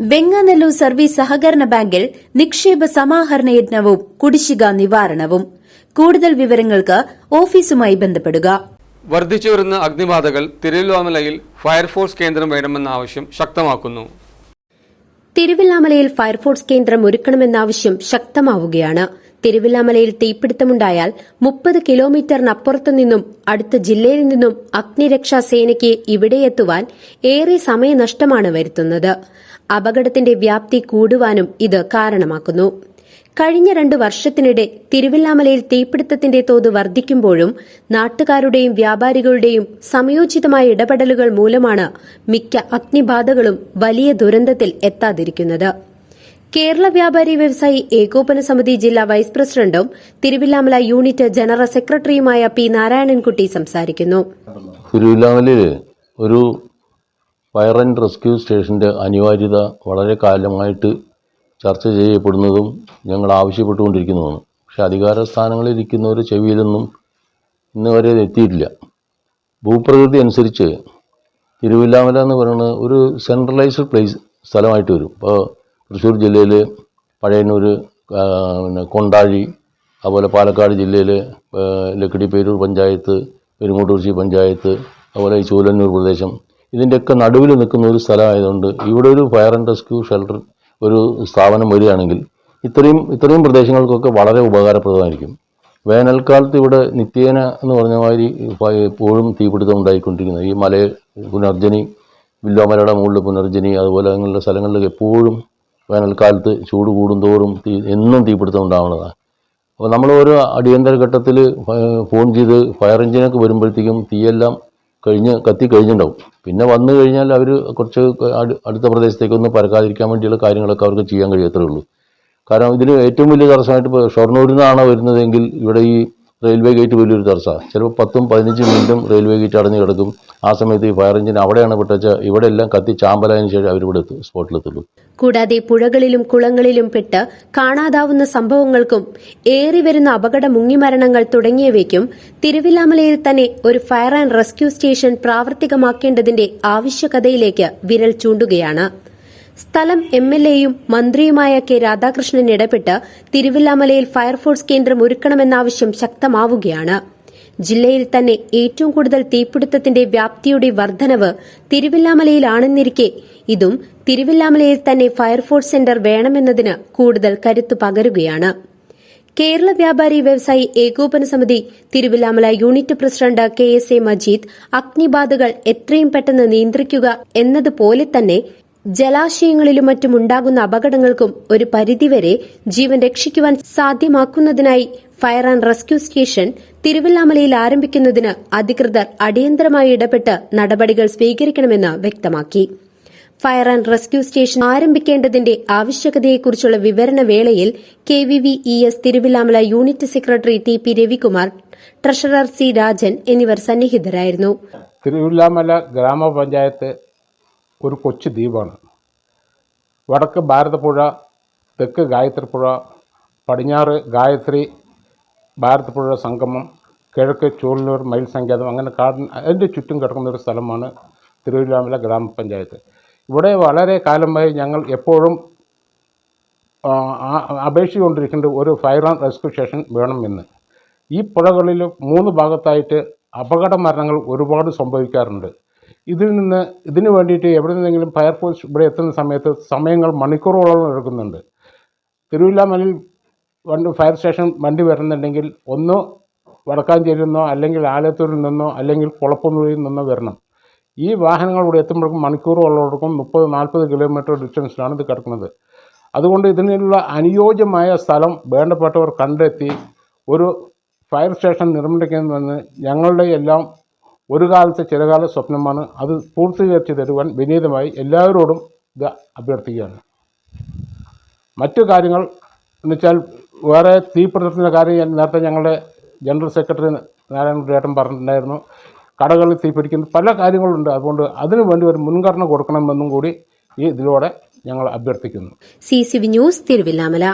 Venganallur service സഹകരണ ബാങ്കിൽ നിക്ഷേപ സമാഹരണ യജ്ഞവും കുടിശ്ശിക നിവാരണവും. കൂടുതൽ വിവരങ്ങൾക്ക് ഓഫീസുമായി ബന്ധപ്പെടുക. വർദ്ധിച്ചുവരുന്ന അഗ്നിബാധകൾ തിരുവല്ലാമലയിൽ ഫയർഫോഴ്സ് കേന്ദ്രം വേണമെന്ന ആവശ്യം ശക്തമാക്കുന്നു. തിരുവല്ലാമലയിൽ ഫയർഫോഴ്സ് കേന്ദ്രം ഒരുക്കണമെന്ന ആവശ്യം ശക്തമാവുകയാണ്. തിരുവല്ലാമലയിൽ തീപിടുത്തമുണ്ടായാൽ മുപ്പത് കിലോമീറ്ററിനപ്പുറത്തു നിന്നും അടുത്ത ജില്ലയിൽ നിന്നും അഗ്നിരക്ഷാ സേനയ്ക്ക് ഇവിടെയെത്തുവാൻ ഏറെ സമയനഷ്ടമാണ് വരുത്തുന്നത്. അപകടത്തിന്റെ വ്യാപ്തി കൂടുവാനും ഇത് കാരണമാക്കുന്നു. കഴിഞ്ഞ രണ്ട് വർഷത്തിനിടെ തിരുവില്ലാമലയിൽ തീപിടുത്തത്തിന്റെ തോത് വർദ്ധിക്കുമ്പോഴും നാട്ടുകാരുടെയും വ്യാപാരികളുടെയും സമയോചിതമായ ഇടപെടലുകൾ മൂലമാണ് മിക്ക അഗ്നിബാധകളും വലിയ ദുരന്തത്തിൽ എത്താതിരിക്കുന്നത്. കേരള വ്യാപാരി വ്യവസായി ഏകോപന സമിതി ജില്ലാ വൈസ് പ്രസിഡന്റും തിരുവില്ലാമല യൂണിറ്റ് ജനറൽ സെക്രട്ടറിയുമായ പി നാരായണൻകുട്ടി സംസാരിക്കുന്നു. തിരുവില്ലാമലയിൽ ഒരു ഫയർ ആൻഡ് റെസ്ക്യൂ സ്റ്റേഷന്റെ അനിവാര്യത വളരെ കാലമായിട്ട് ചർച്ച ചെയ്യപ്പെടുന്നതും ഞങ്ങൾ ആവശ്യപ്പെട്ടുകൊണ്ടിരിക്കുന്നതുമാണ്. പക്ഷെ അധികാര സ്ഥാനങ്ങളിൽ ഇരിക്കുന്നവർ ചെവിയിലൊന്നും ഇന്ന് വരെ എത്തിയിട്ടില്ല. ഭൂപ്രകൃതി അനുസരിച്ച് തിരുവില്ലാമല എന്ന് പറയുന്നത് ഒരു സെൻട്രലൈസ്ഡ് പ്ലേസ് സ്ഥലമായിട്ട് വരും. ഇപ്പോൾ തൃശ്ശൂർ ജില്ലയിൽ പഴയന്നൂർ പിന്നെ കൊണ്ടാഴി അതുപോലെ പാലക്കാട് ജില്ലയിൽ ലക്കിടി പേരൂർ പഞ്ചായത്ത് പെരുങ്ങോട്ടുകുറിശി പഞ്ചായത്ത് അതുപോലെ ചൂലന്നൂർ പ്രദേശം ഇതിന്റെയൊക്കെ നടുവിൽ നിൽക്കുന്ന ഒരു സ്ഥലമായതുകൊണ്ട് ഇവിടെ ഒരു ഫയർ ആൻഡ് റെസ്ക്യൂ ഷെൽട്ടർ ഒരു സ്ഥാപനം വരികയാണെങ്കിൽ ഇത്രയും ഇത്രയും പ്രദേശങ്ങൾക്കൊക്കെ വളരെ ഉപകാരപ്രദമായിരിക്കും. വേനൽക്കാലത്ത് ഇവിടെ നിത്യേന എന്ന് പറഞ്ഞ മാതിരി എപ്പോഴും തീപിടുത്തം ഉണ്ടായിക്കൊണ്ടിരിക്കുന്നത് ഈ മല പുനർജനി വില്ലോമലയുടെ മുകളിൽ പുനർജനി അതുപോലെ അങ്ങനെയുള്ള സ്ഥലങ്ങളിലൊക്കെ എപ്പോഴും വേനൽക്കാലത്ത് ചൂട് കൂടുന്തോറും തീ എന്നും തീപിടുത്തം ഉണ്ടാവുന്നതാണ്. അപ്പോൾ നമ്മൾ ഓരോ അടിയന്തര ഘട്ടത്തിൽ ഫോൺ ചെയ്ത് ഫയർ എഞ്ചിനൊക്കെ വരുമ്പോഴത്തേക്കും തീയെല്ലാം കഴിഞ്ഞ് കത്തി കഴിഞ്ഞിട്ടുണ്ടാവും. പിന്നെ വന്നു കഴിഞ്ഞാൽ അവർ കുറച്ച് അടു- അടുത്ത പ്രദേശത്തേക്കൊന്നും പരക്കാതിരിക്കാൻ വേണ്ടിയുള്ള കാര്യങ്ങളൊക്കെ അവർക്ക് ചെയ്യാൻ കഴിയത്തേ ഉള്ളൂ. കാരണം ഇതിന് ഏറ്റവും വലിയ തടസ്സമായിട്ട് ഇപ്പോൾ ഷൊർണൂരിൽ നിന്നാണ് വരുന്നതെങ്കിൽ ഇവിടെ ഈ റെയിൽവേ ഗേറ്റ് വലിയൊരു ചർച്ച ചിലപ്പോൾ പത്തും പതിനഞ്ചും മിനിറ്റും റെയിൽവേ ഗേറ്റ് അടഞ്ഞു കിടക്കും. ആ സമയത്ത് ഈ ഫയർ എഞ്ചിൻ അവിടെയാണ് വിട്ടുവെച്ചാൽ ഇവിടെ എല്ലാം കത്തി ചാമ്പലായതിനു ശേഷം അവരിവിടെ എത്തും സ്പോട്ടിലെത്തുള്ളൂ കൂടാതെ പുഴകളിലും കുളങ്ങളിലും പെട്ട് കാണാതാവുന്ന സംഭവങ്ങൾക്കും ഏറി വരുന്ന അപകട മുങ്ങിമരണങ്ങൾ തുടങ്ങിയവയ്ക്കും തിരുവില്ലാമലയിൽ തന്നെ ഒരു ഫയർ ആൻഡ് റെസ്ക്യൂ സ്റ്റേഷൻ പ്രാവർത്തികമാക്കേണ്ടതിന്റെ ആവശ്യകതയിലേക്ക് വിരൽ ചൂണ്ടുകയാണ്. സ്ഥലം എം എൽ എയും മന്ത്രിയുമായ കെ രാധാകൃഷ്ണൻ ഇടപെട്ട് തിരുവില്ലാമലയിൽ ഫയർഫോഴ്സ് കേന്ദ്രം ഒരുക്കണമെന്നാവശ്യം ശക്തമാവുകയാണ്. ജില്ലയിൽ തന്നെ ഏറ്റവും കൂടുതൽ തീപിടുത്തത്തിന്റെ വ്യാപ്തിയുടെ വർധനവ് തിരുവില്ലാമലയിലാണെന്നിരിക്കെ ഇതും തിരുവില്ലാമലയിൽ തന്നെ ഫയർഫോഴ്സ് സെന്റർ വേണമെന്നതിന് കൂടുതൽ കരുത്തു പകരുകയാണ്. കേരള വ്യാപാരി വ്യവസായി ഏകോപന സമിതി Thiruvillamala unit president K S A Majeed അഗ്നിബാധകൾ എത്രയും പെട്ടെന്ന് നിയന്ത്രിക്കുക എന്നതുപോലെ തന്നെ ജലാശയങ്ങളിലും മറ്റും ഉണ്ടാകുന്ന അപകടങ്ങൾക്കും ഒരു പരിധിവരെ ജീവൻ രക്ഷിക്കുവാൻ സാധ്യമാക്കുന്നതിനായി ഫയർ ആൻഡ് റെസ്ക്യൂ സ്റ്റേഷൻ തിരുവല്ലാമലയിൽ ആരംഭിക്കുന്നതിന് അധികൃതർ അടിയന്തരമായി ഇടപെട്ട് നടപടികൾ സ്വീകരിക്കണമെന്ന് വ്യക്തമാക്കി. ഫയർ ആൻഡ് റെസ്ക്യൂ സ്റ്റേഷൻ ആരംഭിക്കേണ്ടതിന്റെ ആവശ്യകതയെക്കുറിച്ചുള്ള വിവരണ വേളയിൽ K V V E S Thiruvillamala unit secretary T P Ravikumar treasurer C Rajan എന്നിവർ സന്നിഹിതരായിരുന്നു. തിരുവില്ലാമല ഗ്രാമപഞ്ചായത്ത് ഒരു കൊച്ചു ദ്വീപാണ്. വടക്ക് ഭാരതപ്പുഴ തെക്ക് ഗായത്രിപ്പുഴ പടിഞ്ഞാറ് ഗായത്രി ഭാരതപ്പുഴ സംഗമം കിഴക്ക് ചൂളൂർ മയിൽ സങ്കേതം അങ്ങനെ കാടിന് അതിന്റെ ചുറ്റും കിടക്കുന്ന ഒരു സ്ഥലമാണ് തിരുവില്ലാമല ഗ്രാമപഞ്ചായത്ത്. ഇവിടെ വളരെ കാലമായി ഞങ്ങൾ എപ്പോഴും അപേക്ഷിച്ചുകൊണ്ടിരിക്കേണ്ട ഒരു ഫയർ ആൻഡ് റെസ്ക്യൂ സ്റ്റേഷൻ വേണമെന്ന്. ഈ പുഴകളിൽ മൂന്ന് ഭാഗത്തായിട്ട് അപകട മരണങ്ങൾ ഒരുപാട് സംഭവിക്കാറുണ്ട്. ഇതിൽ നിന്ന് ഇതിന് വേണ്ടിയിട്ട് എവിടെ നിന്നെങ്കിലും ഫയർഫോഴ്സ് ഇവിടെ എത്തുന്ന സമയത്ത് സമയങ്ങൾ മണിക്കൂറുകളോളം എടുക്കുന്നുണ്ട്. തിരുവില്ലാമലിൽ വണ്ടി ഫയർ സ്റ്റേഷൻ വണ്ടി വരുന്നുണ്ടെങ്കിൽ ഒന്നോ വടക്കാഞ്ചേരിയിൽ നിന്നോ അല്ലെങ്കിൽ ആലത്തൂരിൽ നിന്നോ അല്ലെങ്കിൽ കുളപ്പുന്നുള്ളിൽ നിന്നോ വരണം. ഈ വാഹനങ്ങൾ ഇവിടെ എത്തുമ്പോഴേക്കും മണിക്കൂറുകളോടൊപ്പം മുപ്പത് നാൽപ്പത് കിലോമീറ്റർ ഡിസ്റ്റൻസിലാണ് ഇത് കിടക്കുന്നത്. അതുകൊണ്ട് ഇതിനുള്ള അനുയോജ്യമായ സ്ഥലം വേണ്ടപ്പെട്ടവർ കണ്ടെത്തി ഒരു ഫയർ സ്റ്റേഷൻ നിർമ്മിക്കുന്നതെന്ന് ഞങ്ങളുടെ എല്ലാം ഒരു കാലത്തെ ചിരകാല സ്വപ്നമാണ്. അത് പൂർത്തീകരിച്ച് തരുവാൻ വിനീതമായി എല്ലാവരോടും ഇത് അഭ്യർത്ഥിക്കുകയാണ്. മറ്റു കാര്യങ്ങൾ എന്നുവെച്ചാൽ വേറെ തീപിടുത്തത്തിന്റെ കാര്യം നേരത്തെ ഞങ്ങളുടെ ജനറൽ സെക്രട്ടറി നാരായണ ചേട്ടൻ പറഞ്ഞിട്ടുണ്ടായിരുന്നു. കടകളിൽ തീപിടിക്കുന്ന പല കാര്യങ്ങളുണ്ട്. അതുകൊണ്ട് അതിനു വേണ്ടി ഒരു മുൻഗണന കൊടുക്കണമെന്നും കൂടി ഈ ഇതിലൂടെ ഞങ്ങൾ അഭ്യർത്ഥിക്കുന്നു. C C V news Thiruvillamala.